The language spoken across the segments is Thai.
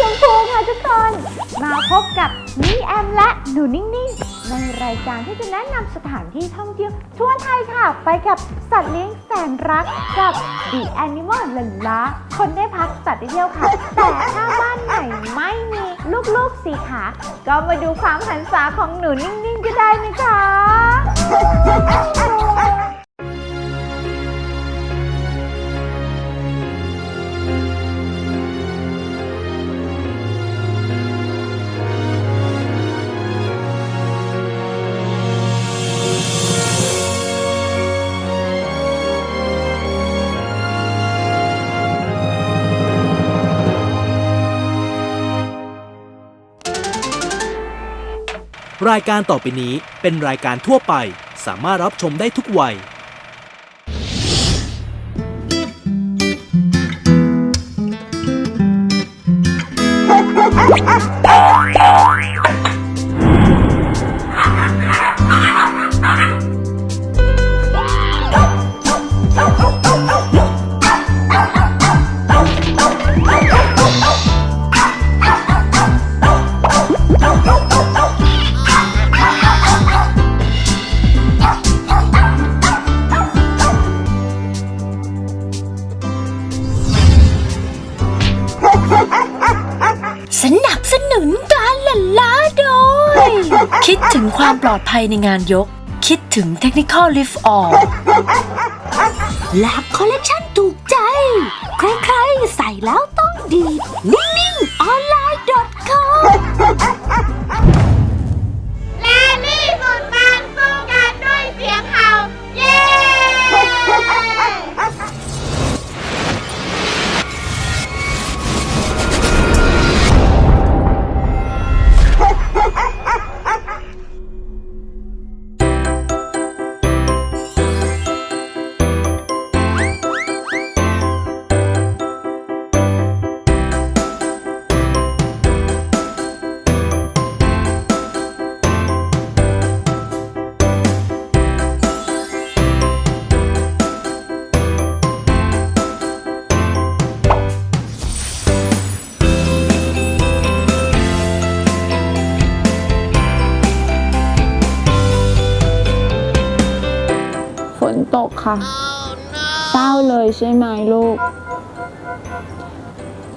ชมพูค่ะทุกคน มาพบกับนี่แอมและหนูนิ่งๆ ในรายการที่จะแนะนำสถานที่ท่องเที่ยวทั่วไทยค่ะ ไปกับสัตว์เลี้ยงแสนรักกับ The Animal ลันล้าคนได้พักสัตว์ได้เที่ยวค่ะ แต่ถ้าบ้านไหนไม่มีลูกๆสีขา ก็มาดูความหันษาของหนูนิ่งๆก็ได้นะคะ รายการต่อไปนี้เป็นรายการทั่วไป สามารถรับชมได้ทุกวัยส คิดถึงความปลอดภัยในงานยก คิดถึง Technical Lift All แลบคอลเลกชันถูกใจ ใครๆ ใส่แล้วต้องดี นิ่ง ค่ะ เศร้าเลยใช่ไหมลูก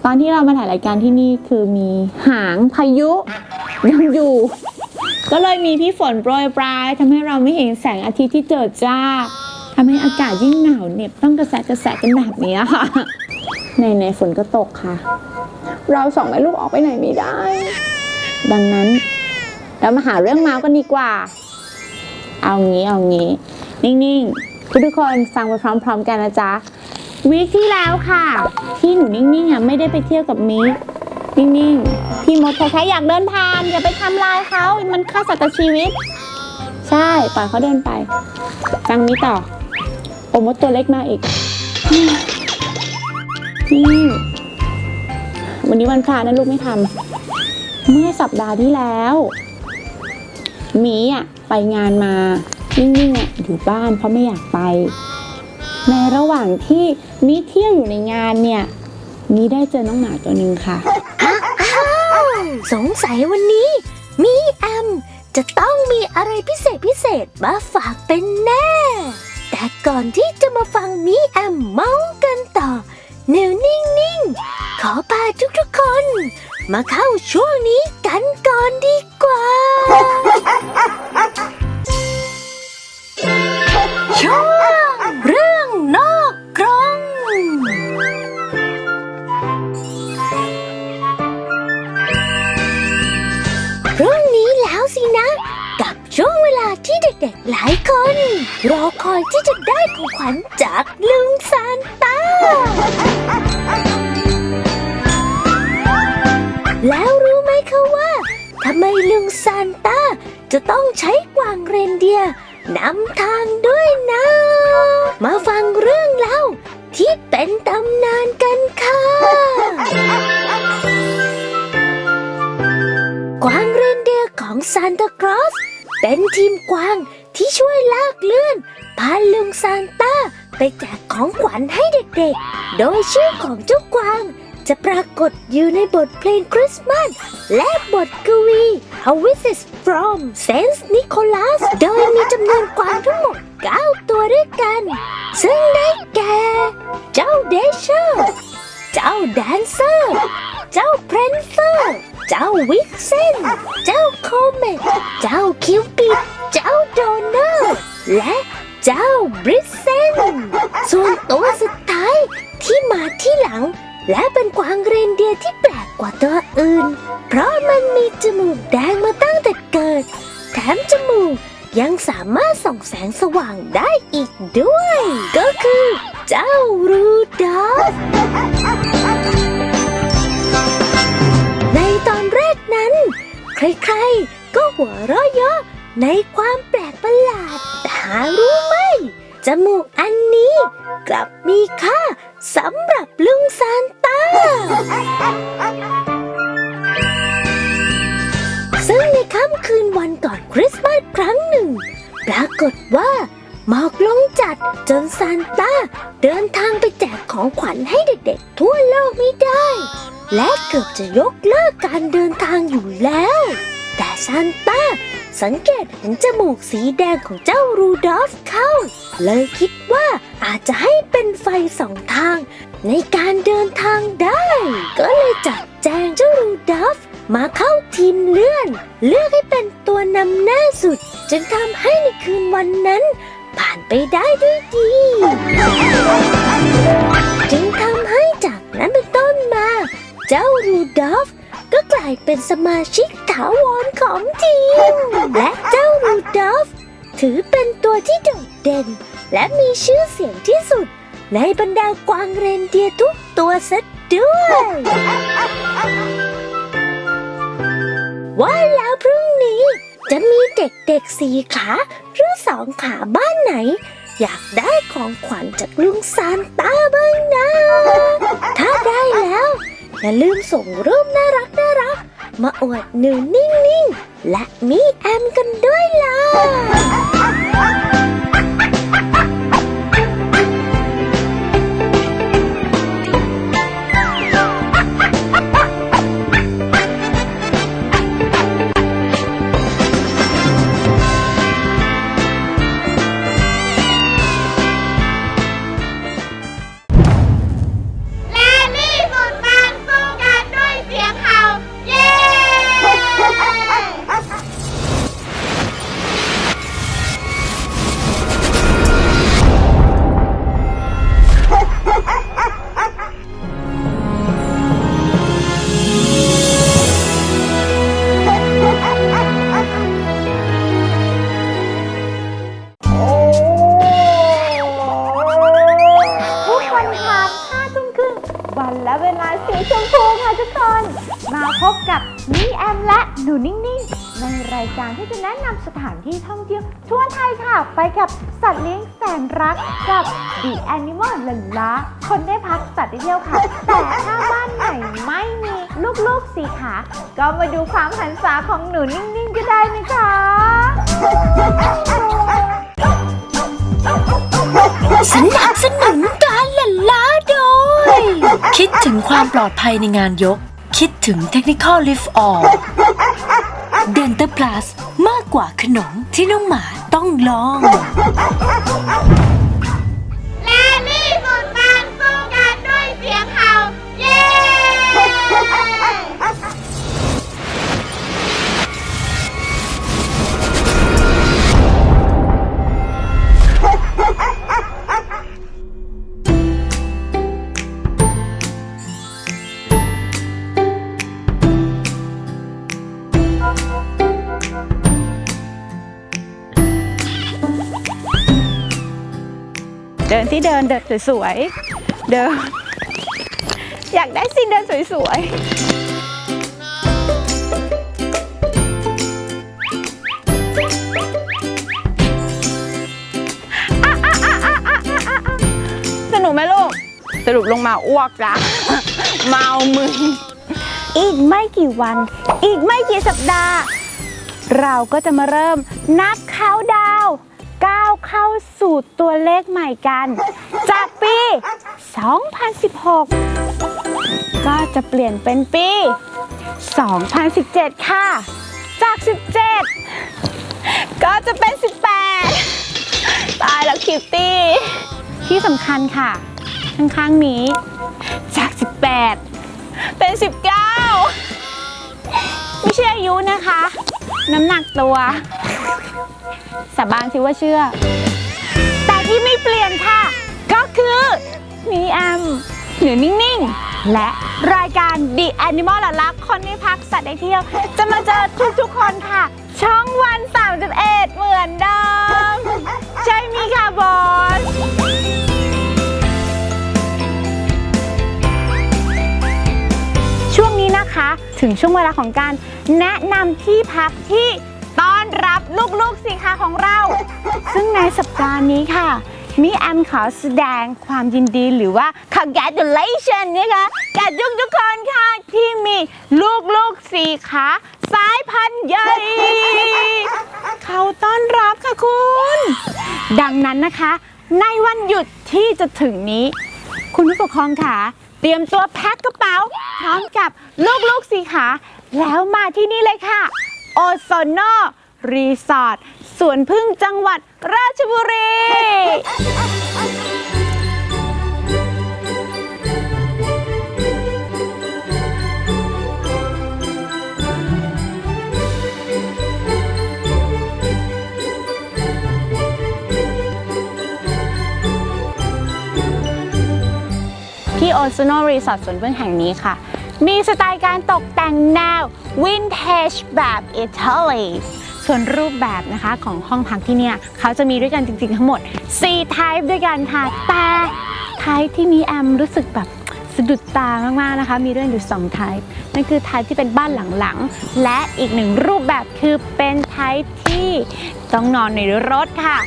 ตอนที่เรามาถ่ายรายการที่นี่คือมีหางพายุยังอยู่ ก็เลยมีพี่ฝนโปรยปลายทำให้เราไม่เห็นแสงอาทิตย์ที่เจิดจ้าทำให้อากาศยิ่งหนาวเหน็บต้องกระแสกระแสกันแบบนี้ค่ะในในฝนก็ตกค่ะ เราสองแม่ลูกออกไปไหนไม่ได้ ดังนั้น เรามาหาเรื่องเมาส์กันดีกว่า เอางี้เอางี้ นิ่งๆ ทุกทุกๆคนฟังไปพร้อม ๆ กันนะจ๊ะวีคที่แล้วค่ะ ที่หนูนิ่งๆอะไม่ได้ไปเที่ยวกับมิกนิ่งๆ พี่มดเขาแค่อยากเดินผ่านอย่าไปทำลายเขา มันฆ่าสัตว์ชีวิต ใช่ปล่อยเขาเดินไปฟังนี้ต่อโอมดตัวเล็กมาอีกนี่วันนี้วันพระนะลูกไม่ทำเมื่อสัปดาห์ที่แล้ว มีอะไปงานมา นิ่งๆอะอยู่บ้านเพราะไม่อยากไป ในระหว่างที่มิเที่ยวอยู่ในงานเนี่ยมีได้เจอน้องหมาตัวหนึ่งค่ะ สงสัยวันนี้ มีแอม จะต้องมีอะไรพิเศษพิเศษมาฝากเป็นแน่ แต่ก่อนที่จะมาฟังมีแอมเมาส์กันต่อเนวนิ่งๆ ขอพาทุกๆคน มาเข้าช่วงนี้กันก่อนดีกว่า ช่วงเรื่องนอกกรง พรุ่งนี้แล้วสินะ กับช่วงเวลาที่เด็กๆหลายคน รอคอยที่จะได้ของขวัญจากลุงซานต้าแล้วรู้ไหมคะว่าทำไมลุงซานต้าจะต้องใช้กวางเรนเดียร์ นำทางด้วยนะ มาฟังเรื่องเล่าที่เป็นตำนานกันค่ะ กวางเรนเดียร์ของซานตาครอส เป็นทีมกวางที่ช่วยลากเลื่อน พาลุงซานต้าไปแจกของขวัญให้เด็กๆ โดยชื่อของเจ้ากวาง จะปรากฏอยู่ในบทเพลงคริสต์มาสและบทกวี A Visit from Saint Nicholas โดยมีจำนวนกวางทั้งหมด 9 ตัวด้วยกัน ซึ่งได้แก่ เจ้าเดชเชอร์เจ้าแดนเซอร์ เจ้าเพรนเซอร์เจ้าวิกเซนเจ้าโคเมตเจ้าคิวปิด เจ้าโดเนอร์และเจ้าบริสเซนส่วนตัวสุดท้ายที่มาที่หลัง และเป็นกวางเรนเดียร์ที่แปลกกว่าตัวอื่น เพราะมันมีจมูกแดงมาตั้งแต่เกิด แถมจมูกยังสามารถส่องแสงสว่างได้อีกด้วย ก็คือ เจ้ารูดอลฟในตอนแรกนั้น ใครๆ ก็หัวเราะเยาะในความแปลกประหลาดหารู้ไหมจมูกอันนี้กลับมีค่า สำหรับลุงซานต้า ซึ่งในค่ำคืนวันก่อนคริสต์มาสครั้งหนึ่ง ปรากฏว่าหมอกลงจัดจนซานต้าเดินทางไปแจกของขวัญให้เด็กๆ ทั่วโลกไม่ได้ และเกือบจะยกเลิกการเดินทางอยู่แล้ว แต่ซานต้า สังเกตเห็นจมูกสีแดงของเจ้ารูดอฟเข้า เลยคิดว่าอาจจะให้เป็นไฟสองทาง ในการเดินทางได้ ก็เลยจัดแจงเจ้ารูดอฟมาเข้าทีมเลื่อน เลือกให้เป็นตัวนำหน้าสุด จึงทำให้ในคืนวันนั้น ผ่านไปได้ด้วยดีจึงทำให้จากนั้นเป็นต้นมา เจ้ารูดอฟ ก็กลายเป็นสมาชิกถาวรของทีม และเจ้ารูดอฟถือเป็นตัวที่โดดเด่น และมีชื่อเสียงที่สุด ในบรรดากวางเรนเดียร์ทุกตัวซะด้วย ว่าแล้วพรุ่งนี้ จะมีเด็กๆสี่ขาหรือสองขาบ้านไหน อยากได้ของขวัญจากลุงซานต้าบ้างนะ ถ้าได้แล้ว อย่าลืมส่งรูปน่ารักน่ารักมาอวดหนูนิ่งๆ และมีแอมกันด้วยล่ะ และเวลาสีชมพูค่ะทุกคน มาพบกับนี่แอมและหนูนิ่งๆ ในรายการที่จะแนะนำสถานที่ท่องเที่ยวทั่วไทยค่ะ ไปกับสัตว์เลี้ยงแสนรักกับ The Animal ลันลาคนได้พักสัตว์ได้เที่ยวค่ะ แต่ถ้าบ้านไหนไม่มีลูกๆสีขา ก็มาดูความหันษาของหนูนิ่งๆก็ได้นะคะสนับสนุนการหลั่นล้า คิดถึงความปลอดภัยในงานยก คิดถึง Technical Lift All Dental Plus มากกว่าขนมที่น้องหมาต้องลอง ดินเดินสวยๆ เดิน อยากได้สิเดินสวยๆสนุกไหมลูกสรุปลงมาอ้วกจ้ะเมามึงอีกไม่กี่วัน อีกไม่กี่สัปดาห์ เราก็จะมาเริ่มนับเขาดาว ก้าวเข้าสู่ตัวเลขใหม่กัน จากปี 2016 ก็จะเปลี่ยนเป็นปี 2017 ค่ะ จาก 17 ก็จะเป็น 18 ตายแล้วคิตตี้ ที่สำคัญค่ะ ข้างๆนี้ จาก 18 เป็น 19 ไม่ใช่อายุนะคะ น้ำหนักตัว สาบานสิว่าเชื่อ แต่ที่ไม่เปลี่ยนค่ะ ก็คือมีแอมหรือนิ่ง ๆ และรายการ The Animal หลักคนที่พักสัตว์ได้เที่ยว จะมาเจอทุก ๆ คนค่ะ ช่องวัน 31 เหมือนเดิมใช่มีค่ะ ถึงช่วงเวลาของการแนะนำที่พักที่ต้อนรับลูกๆสิคะของเรา ซึ่งในสัปดาห์นี้ค่ะ มีแอมขอแสดงความยินดีหรือว่า congratulation นะคะกับทุกทุกๆคนค่ะ ที่มีลูกๆสี่ขาสายพันธุ์ใหญ่ เขาต้อนรับค่ะคุณ ดังนั้นนะคะ ในวันหยุดที่จะถึงนี้ คุณผู้ปกครองค่ะ ตรียมตัวแพ็คกระเป๋า พร้อมกับลูกๆสีขา แล้วมาที่นี่เลยค่ะ โอโซโนรีสอร์ทสวนพึ่งจังหวัดราชบุรี ที่โอซ n โนรีสอร์ทสวนพึ่งแห่งนี้ค่ะ มีสไตล์การตกแต่งแนววินเทจแบบอิตาลีส่วนรูปแบบนะคะของห้องพักที่เนี่ยเขาจะมีด้วยกันจริงๆทั้งหมด 4 type ด้วยกันค่ะ แต่ type ที่มีแอมรู้สึกแบบสะดุดตามากๆนะคะ มีด้วยกันอยู่2 type นั่นคือ type ที่เป็นบ้านหลังๆ และอีกหนึ่งรูปแบบคือเป็น type ที่ต้องนอนในรถค่ะ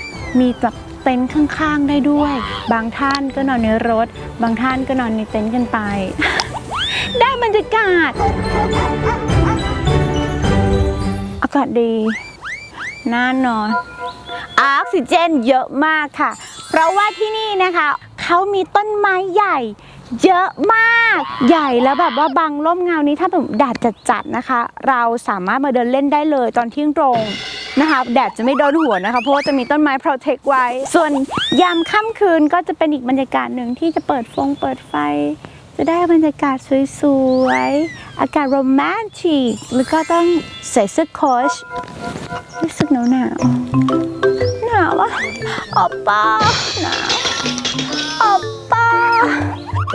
มีแบบ ต็นท์ข้างๆได้ด้วย บางท่านก็นอนในรถ บางท่านก็นอนในเต็นท์กันไป ได้บรรยากาศ อากาศดีน่านอนออกซิเจนเยอะมากค่ะ เพราะว่าที่นี่นะคะ เขามีต้นไม้ใหญ่ เยอะมากใหญ่แล้วแบบว่าบางร่มเงานี้ถ้าแบบแดดจัดๆนะคะ เราสามารถมาเดินเล่นได้เลยตอนเที่ยงตรงนะคะแดดจะไม่โดนหัวนะคะ เพราะว่าจะมีต้นไม้ protect ไว้ ส่วนยามค่ำคืนก็จะเป็นอีกบรรยากาศหนึ่งที่จะเปิดฟงเปิดไฟ จะได้บรรยากาศสวยๆ อากาศโรแมนติกแล้วก็ต้องใส่เสื้อโค้ชรู้สึกหนาวหนาวหนาวอะออปป้าหนาวออปป้า นี่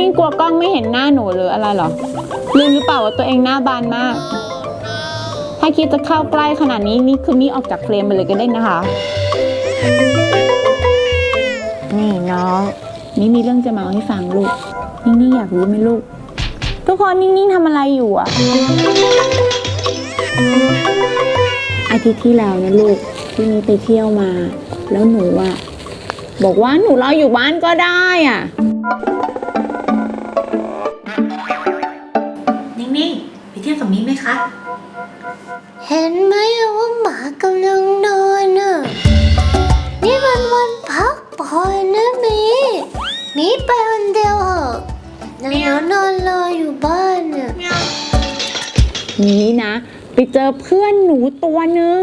นี่กลัวกล้องไม่เห็นหน้าหนูหรืออะไรหรอ ลืมหรือเปล่าว่าตัวเองหน้าบานมาก ถ้าคิดจะเข้าใกล้ขนาดนี้นี่คือนี่ออกจากเฟรมไปเลยก็ได้นะคะ นี่น้อง นี่มีเรื่องจะมาเล่าให้ฟังลูกนิ่งๆอยากรู้ไหมลูก ทุกคนนิ่งๆทำอะไรอยู่อะ อาทิตย์ที่แล้วนะลูกที่นี่ไปเที่ยวมา แล้วหนูอะบอกว่าหนูรออยู่บ้านก็ได้อะนิ่งๆ ไปเที่ยวกับมิ้ไหมคะ เห็นไหมว่าหมากำลังนอนน่ะ นี่มันวันพักผ่อนนะหมีหมีไปคนเดียวเหอะแล้วหนูนอนรออยู่บ้านน่ะ นี้นะ ไปเจอเพื่อนหนูตัวหนึ่ง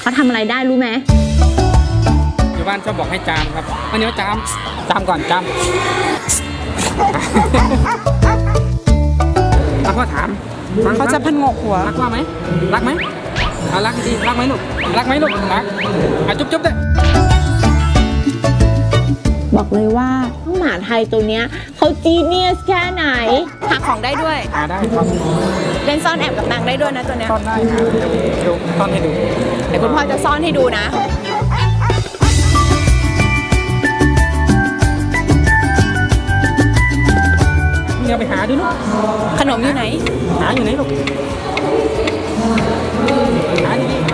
เขาทำอะไรได้รู้ไหมอยู่บ้านชอบบอกให้จามครับอันนี้ว่าจามจามก่อนจามแล้วพ่อถามเขาจะพันงกหัวรักว่าไหมรักไหมเอารักดีๆรักไหมลูกรักไหมลูกรักอะจุ๊บจุ๊บๆด้วย บอกเลยว่าน้องหมาไทยตัวเนี้ยเขาจีเนียสแค่ไหนหาของได้ด้วยอ่าได้ครับเล่นซ่อนแอบกับนางได้ด้วยนะตัวเนี้ยซ่อนได้ครับเดี๋ยวดูซ่อนให้ดูเดี๋ยวคุณพ่อจะซ่อนให้ดูนะเดี๋ยวไปหาดูลูกขนมอยู่ไหน หาอยู่ไหนลูกหาดีๆ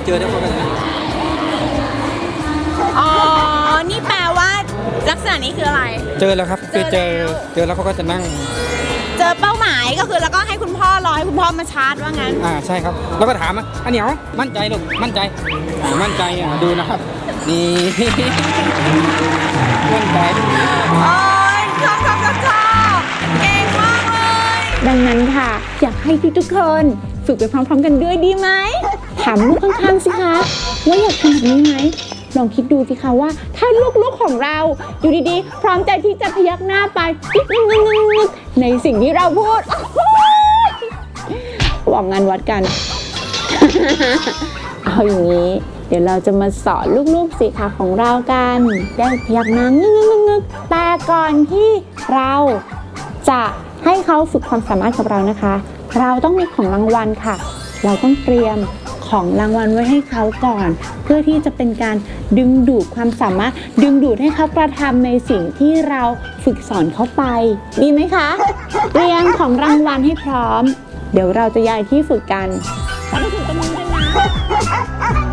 เราก็เจอแล้วพอกันนะๆอ๋อลักษณะนี้คืออะไร เจอแล้วครับคือเจอเจอแล้วเจอแล้วเขาก็จะนั่ง เจอเป้าหมายก็คือแล้วก็ให้คุณพ่อรอให้คุณพ่อมาชาร์จว่างั้น อ่าใช่ครับ แล้วก็ถามอะอันเหนียวมั่นใจลูกมั่นใจอ่ามั่นใจอะดูนะครับ นี่ มั่นใจโอ้ยชอบชอบชอบชอบเก่งมากเลย ดังนั้นค่ะ อยากให้ทุกๆคน ฝึกไปพร้อม ๆ กันด้วยดีไหม ถามลูกข้างๆสิคะว่าอยากทำแบบนี้ไหมลองคิดดูสิคะว่า ถ้าลูกๆของเราอยู่ดีๆ พร้อมใจที่จะพยักหน้าไปกิ๊กงึกงึกงึกงึกในสิ่งที่เราพูดโอ้โหวังงานวัดกัน เอาอย่างนี้ เดี๋ยวเราจะมาสอนลูกๆสีขาของเรากัน ได้พยักหน้างึกงึกงึกงึกแต่ก่อนที่เราจะให้เขาฝึกความสามารถกับเรานะคะ เราต้องมีของรางวัลค่ะ เราต้องเตรียม ของรางวัลไว้ให้เขาก่อน เพื่อที่จะเป็นการดึงดูดความสามารถ ดึงดูดให้เขากระทำในสิ่งที่เราฝึกสอนเขาไป ดีไหมคะเตรียมของรางวัลให้พร้อม เดี๋ยวเราจะย้ายที่ฝึกกันไปถึงตรงนี้กันนะ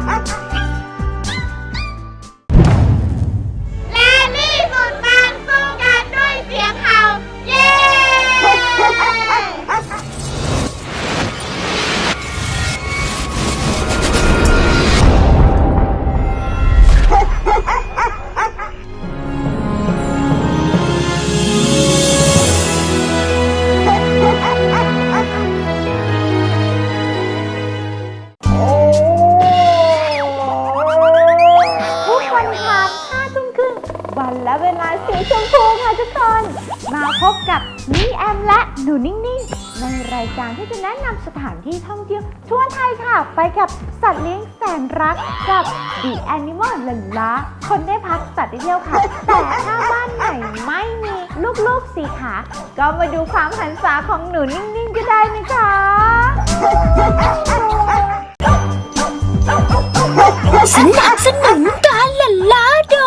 กับ The Animal ลันลาคนได้พักสัตว์ได้เที่ยวค่ะ แต่ถ้าบ้านไหนไม่มีลูกๆสีขา ก็มาดูความหันษาของหนูนิ่งๆก็ได้นะคะสนับสนุนการล่นล้าโด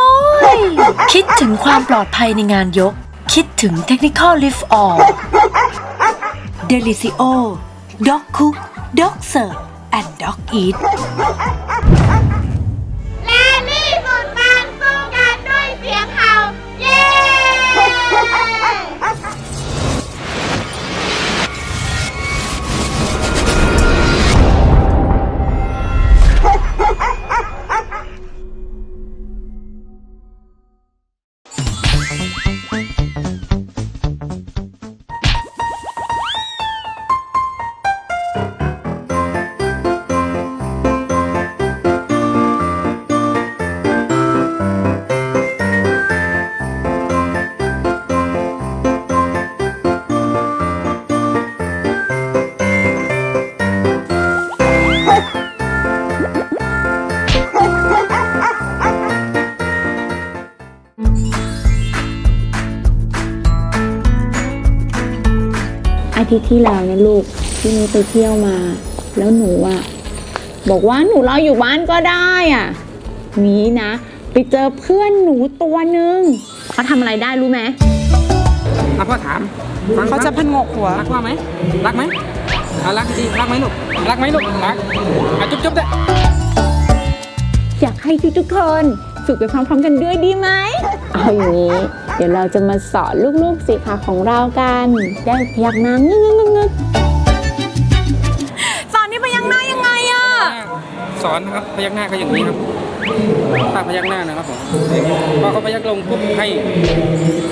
ย คิดถึงความปลอดภัยในงานยก คิดถึง Technical Lift All Delicio Dog Cook Dog Serve and Dog Eat ทิตย์ที่แล้วเนี่ยลูกที่นี้ไปเที่ยวมา แล้วหนูอะบอกว่าหนูรออยู่บ้านก็ได้อะนี้นะ ไปเจอเพื่อนหนูตัวหนึ่งเขาทำอะไรได้รู้ไหมอะพ่อถามฟังเขาจะพันงกหัวรักว่าไหมรักไหมอะรักดีๆรักไหมลูกรักไหมลูกรักอะจุ๊บจุ๊บๆด้วยอยากให้ทุกๆคนฝึกไปพร้อมๆกันด้วยดีไหมเอาอย่างนี้เดี๋ยวเราจะมาสอนลูกๆสีขาของเรากันได้พยักหน้างึกงึกงึกงึกสอนนี่พยักหน้ายังไงอะสอนนะครับพยักหน้าก็อย่างนี้ครับถ้าพยักหน้านะครับผมพอเขาพยักลงปุ๊บให้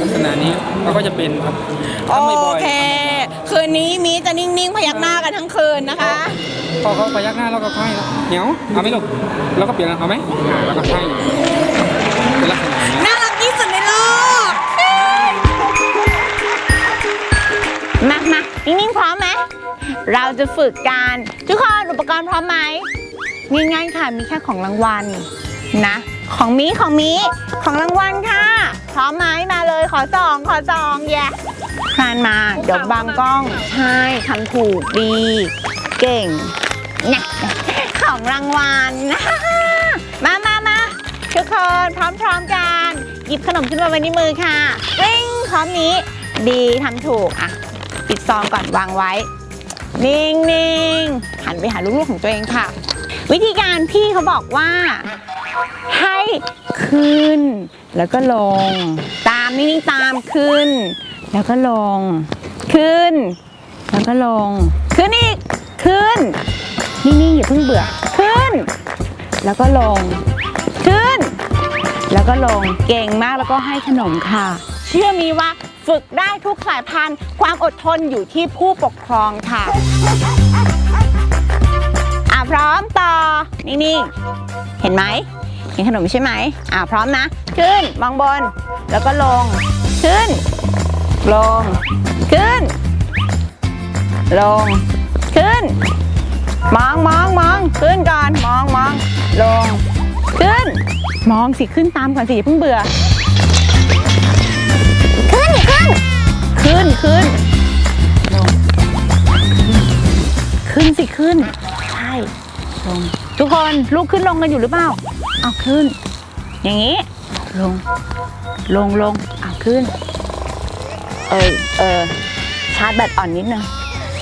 ลักษณะนี้เขาก็จะเป็นครับโอทำบ่อยเค คืนนี้มีจะนิ่งๆ พยักหน้ากันทั้งคืนนะคะๆพอเขาพยักหน้าเราก็ให้แล้วเหนียวเอาไหมลูกเราก็เปลี่ยนเอาไหมอ่าแล้วก็ให้เป็นลักษณะ นิ่งๆพร้อมไหมเราจะฝึกกันทุกคนอุปกรณ์พร้อมไหมง่ายๆค่ะมีแค่ของรางวัลนะ ของมีของมีของรางวัลค่ะ พร้อมไหมมาเลยขอสองขอสองแย่คลานมาเดี๋ยวบางกล้องใช่ทำถูกดี เก่งนะของรางวัลมามามาทุกคนพร้อมๆกัน หยิบขนมขึ้นมาไว้ในมือค่ะวิ่งพร้อมนี้ ดีทำถูกอะ ปิดซองก่อนวางไว้ นิ่งๆหันไปหาลูกๆของตัวเองค่ะ วิธีการพี่เขาบอกว่า ให้ขึ้น แล้วก็ลง ตามนิ่งๆตามขึ้น แล้วก็ลง ขึ้น แล้วก็ลง ขึ้นอีก ขึ้น นิ่งๆอย่าเพิ่งเบื่อ ขึ้น แล้วก็ลง ขึ้น แล้วก็ลง เก่งมากแล้วก็ให้ขนมค่ะ เชื่อมีว่า ฝึกได้ทุกสายพันธุ์ ความอดทนอยู่ที่ผู้ปกครองค่ะ อะพร้อมต่อ นิ่งๆ เห็นไหม เห็นขนมใช่ไหม อะพร้อมนะ ขึ้น มองบน แล้วก็ลง ขึ้น ลง ขึ้น ลง ขึ้น มองมองมอง ขึ้นก่อน มองมอง ลง ขึ้น มองสิ ขึ้นตามก่อนสิอย่าเพิ่งเบื่อ ขึ้นขึ้นขึ้นขึ้น ลง ขึ้นสิขึ้น ใช่ ลง ทุกคนลุกขึ้นลงกันอยู่หรือเปล่าเอาขึ้น อย่างนี้ ลง ลงลงเอาขึ้น เออเออชาร์จแบตอ่อนนิดนึง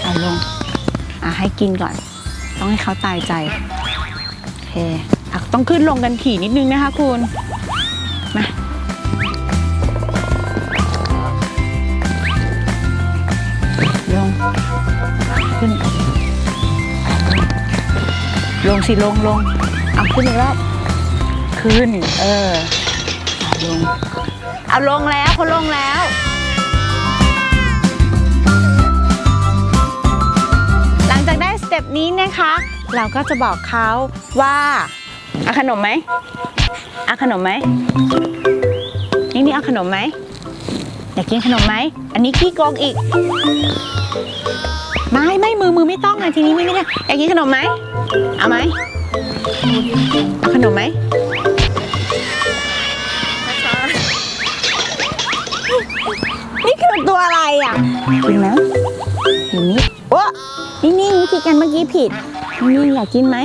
เอาลง อะให้กินก่อน ต้องให้เขาตายใจ โอเคอะต้องขึ้นลงกันถี่นิดนึงนะคะคุณ ลงสิลงลงเอาขึ้นอีกรอบขึ้น เออเอาลงเอาลงแล้วเขาลงแล้วหลังจากได้สเต็ปนี้นะคะ เราก็จะบอกเขาว่าเอาขนมไหมเอาขนมไหมนี่นี่เอาขนมไหมอยากกินขนมไหมอันนี้ขี้โกงอีก ไม่ไม่มือมือไม่ต้องอะทีนี้ไม่ไม่ได้อยากกินขนมไหม เอาไหมเอาขนมไหมนี่คือตัวอะไรอะกินไหมอยู่นี่โอ้นี่นี่วิธีการเมื่อกี้ผิดนี่อยากกินไหม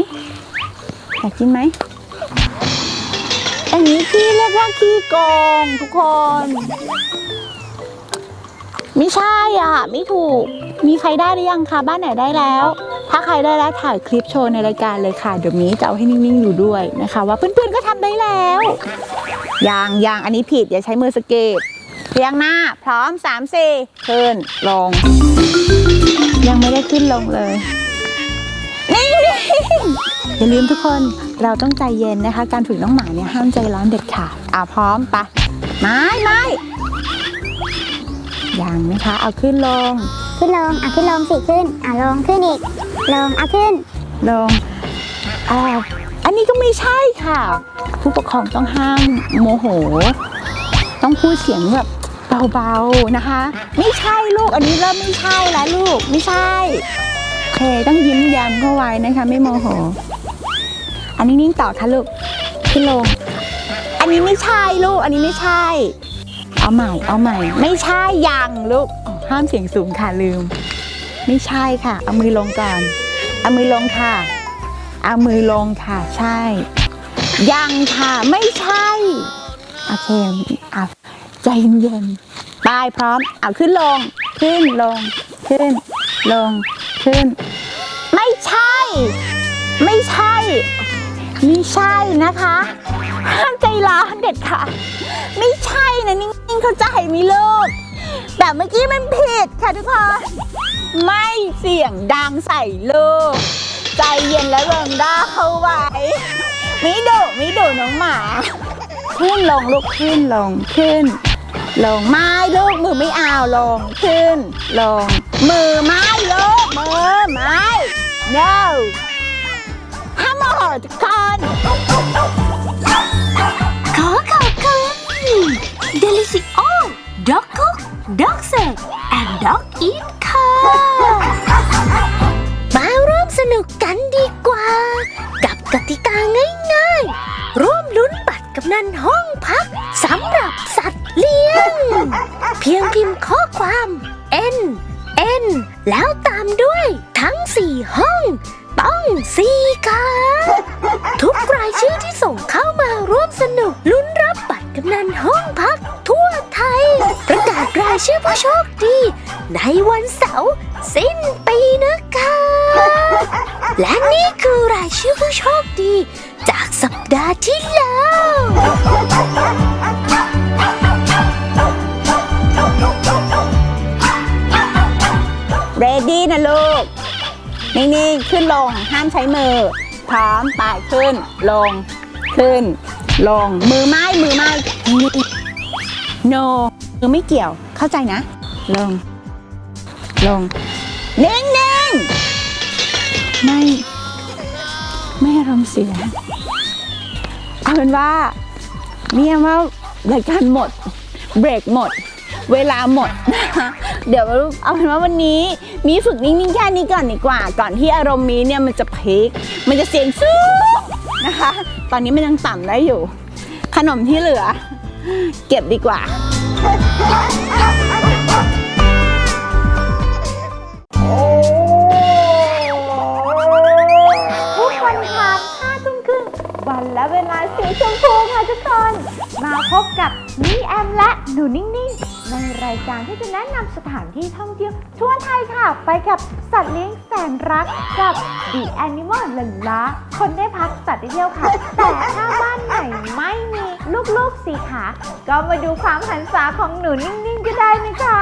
อยากกินไหมอันนี้ที่เรียกว่าขี้โกงทุกคน ไม่ใช่อะ ไม่ถูก มีใครได้หรือยังคะบ้านไหนได้แล้ว ถ้าใครได้แล้วถ่ายคลิปโชว์ในรายการเลยค่ะ เดี๋ยวนี้จะเอาให้นิ่งๆอยู่ด้วยนะคะ ว่าเพื่อนๆก็ทำได้แล้วยางยางอันนี้ผิดอย่าใช้มือสเก็ตเรียงหน้า พร้อม3 4ขึ้นลง ยังไม่ได้ขึ้นลงเลยนี่อย่าลืมทุกคนเราต้องใจเย็นนะคะ การฝึกน้องหมาเนี่ยห้ามใจร้อนเด็ดขาดอะพร้อมปะไม่ไม่ยังนะคะเอาขึ้นลง ขึ้นลงอะขึ้นลงสิขึ้น อะลงขึ้นอีก ลงอะขึ้น ลงอ่าอันนี้ก็ไม่ใช่ค่ะ ผู้ปกครองต้องห้ามโมโห ต้องพูดเสียงแบบเบาๆนะคะ ไม่ใช่ลูกอันนี้เริ่มไม่ใช่แล้วลูกไม่ใช่โอเคต้องยิ้มแย้มเข้าไว้นะคะ ไม่โมโห อันนี้นิ่งต่อค่ะลูกขึ้นลง อันนี้ไม่ใช่ลูก อันนี้ไม่ใช่ เอาใหม่ เอาใหม่ ไม่ใช่ยังลูก ห้ามเสียงสูงค่ะลืม ไม่ใช่ค่ะ เอามือลงก่อน เอามือลงค่ะ เอามือลงค่ะ ใช่ ยังค่ะไม่ใช่ โอเคอะใจเย็นๆไปพร้อมเอาขึ้นลง ขึ้นลง ขึ้น ลง ขึ้น ไม่ใช่ ไม่ใช่ไม่ใช่นะคะห้ามใจร้อนเด็ดค่ะ ไม่ใช่นะนิ่งๆเข้าใจไหมลูก แบบเมื่อกี้มันผิดค่ะทุกคน ไม่เสียงดังใส่ลูก ใจเย็นและเริงร่าเข้าไว้มิดุมิดุน้องหมา ขึ้นลงลูกขึ้นลงขึ้น ลงไม้ลูกมือไม่เอาลงขึ้น ลง มือไม้ลูกมือไม้ no ห้ามโมโหทุกคนขอขอบคุณ Delicio Dog Cook Dog Serve and Dog Eat ค่ะ มาร่วมสนุกกันดีกว่า กับกติกาง่ายๆ ร่วมลุ้นบัตรกำนันห้องพักสำหรับสัตว์เลี้ยง เพียงพิมพ์ข้อความ N N แล้วตามด้วยทั้ง 4 ห้อง ต้องสี่ค่ะทุกราย ช้มือ พร้อมปากขึ้น ลง ขึ้น ลง มือไม้มือไม้ no มือไม่เกี่ยว เข้าใจนะ ลง ลงนิ่งไม่ ไม่รมณ์เสียเอาเป็นว่าเนี่ยว่ารายการหมด เบรกหมด เวลาหมดนะคะเดี๋ยวเอาเป็นว่าวันนี้มีฝึกนิ่งๆแค่นี้ก่อนดีกว่า ก่อนที่อารมณ์มีเนี่ยมันจะพลิกมันจะเสียงสูงนะคะ ตอนนี้มันยังต่ำได้อยู่ ขนมที่เหลือ เก็บดีกว่าทุกวันค่ะ5ทุ่มครึ่งวันและเวลาสีชมพูค่ะทุกคน มาพบกับนี่แอมและหนูนิ่งๆ ในรายการที่จะแนะนำสถานที่ท่องเที่ยวทั่วไทยค่ะ ไปกับสัตว์เลี้ยงแสนรักกับ The Animal ลันลาคนได้พักสัตว์ได้เที่ยวค่ะ แต่ถ้าบ้านไหนไม่มีลูกๆสีขา ก็มาดูความหันษาของหนูนิ่งๆก็ได้นะคะ